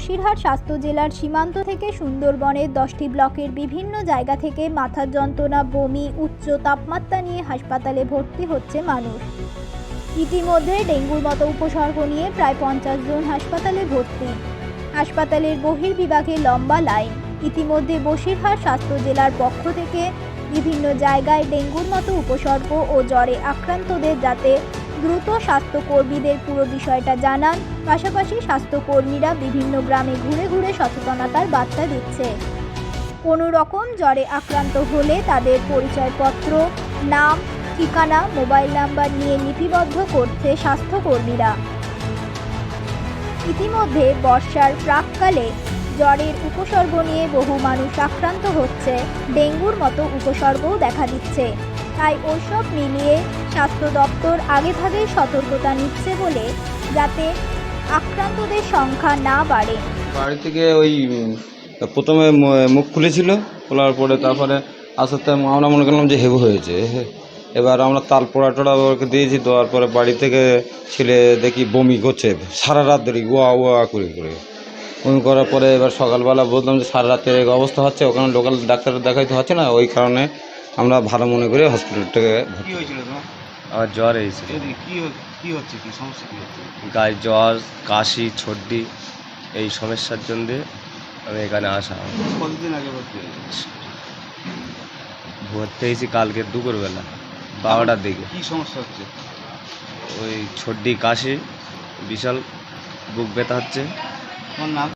বসিরহাট স্বাস্থ্য জেলার সীমান্ত থেকে সুন্দরবনের দশটি ব্লকের বিভিন্ন জায়গা থেকে মাথার যন্ত্রণা, বমি, উচ্চ তাপমাত্রা নিয়ে হাসপাতালে ভর্তি হচ্ছে মানুষ। ইতিমধ্যে ডেঙ্গুর মতো উপসর্গ নিয়ে প্রায় পঞ্চাশ জন হাসপাতালে ভর্তি। হাসপাতালের বহির্বিভাগে লম্বা লাইন। ইতিমধ্যে বসিরহাট স্বাস্থ্য জেলার পক্ষ থেকে বিভিন্ন জায়গায় ডেঙ্গুর মতো উপসর্গ ও জ্বরে আক্রান্তদের যাতে দ্রুত স্বাস্থ্যকর্মীদের পুরো বিষয়টা জানান। পাশাপাশি স্বাস্থ্যকর্মীরা বিভিন্ন গ্রামে ঘুরে ঘুরে সচেতনতার বার্তা দিচ্ছে। কোনো রকম জ্বরে আক্রান্ত হলে তাদের পরিচয়পত্র, নাম, ঠিকানা, মোবাইল নাম্বার নিয়ে লিপিবদ্ধ করছে স্বাস্থ্যকর্মীরা। ইতিমধ্যে বর্ষার প্রাককালে জ্বরের উপসর্গ নিয়ে বহু মানুষ আক্রান্ত হচ্ছে। ডেঙ্গুর মতো উপসর্গও দেখা দিচ্ছে। তাই ওইসব মিলিয়ে স্বাস্থ্য দপ্তর আগেভাগেই সতর্কতা নিচ্ছে বলে যাতে আক্রান্তদের সংখ্যা না বাড়ে বাড়ি থেকে ওই প্রথমে মুখ খুলেছিল, খোলার পরে তারপরে আস্তে আস্তে আমরা মনে করলাম যে হেভু হয়েছে। এবার আমরা তাল পোড়া টোড়া ওকে দিয়েছি, দেওয়ার পরে বাড়ি থেকে ছেলে দেখি বমি করছে, সারা রাত ধরে ওয়া ওয়া করে করে বমি করার পরে এবার সকালবেলা বললাম যে সারা রাতের অবস্থা হচ্ছে, ওখানে লোকাল ডাক্তার দেখাইতে হচ্ছে না, ওই কারণে আমরা ভালো মনে করে হসপিটালটাকে তোমার? আমার জ্বর হয়েছিল। এদিকে কি হচ্ছে? কি সমস্যা? কি হচ্ছে? গায়ে জ্বর কাশি সর্দি এই সমস্যার জন্য আমি এখানে আসা। কতদিন আগে ভর্তি হয়েছে? ভর্তি হয়েছি কালকে দুপুরবেলা বারোটার দিকে। কি সমস্যা হচ্ছে? ওই সর্দি কাশি বিশাল বুক ব্যথা হচ্ছে। নাম?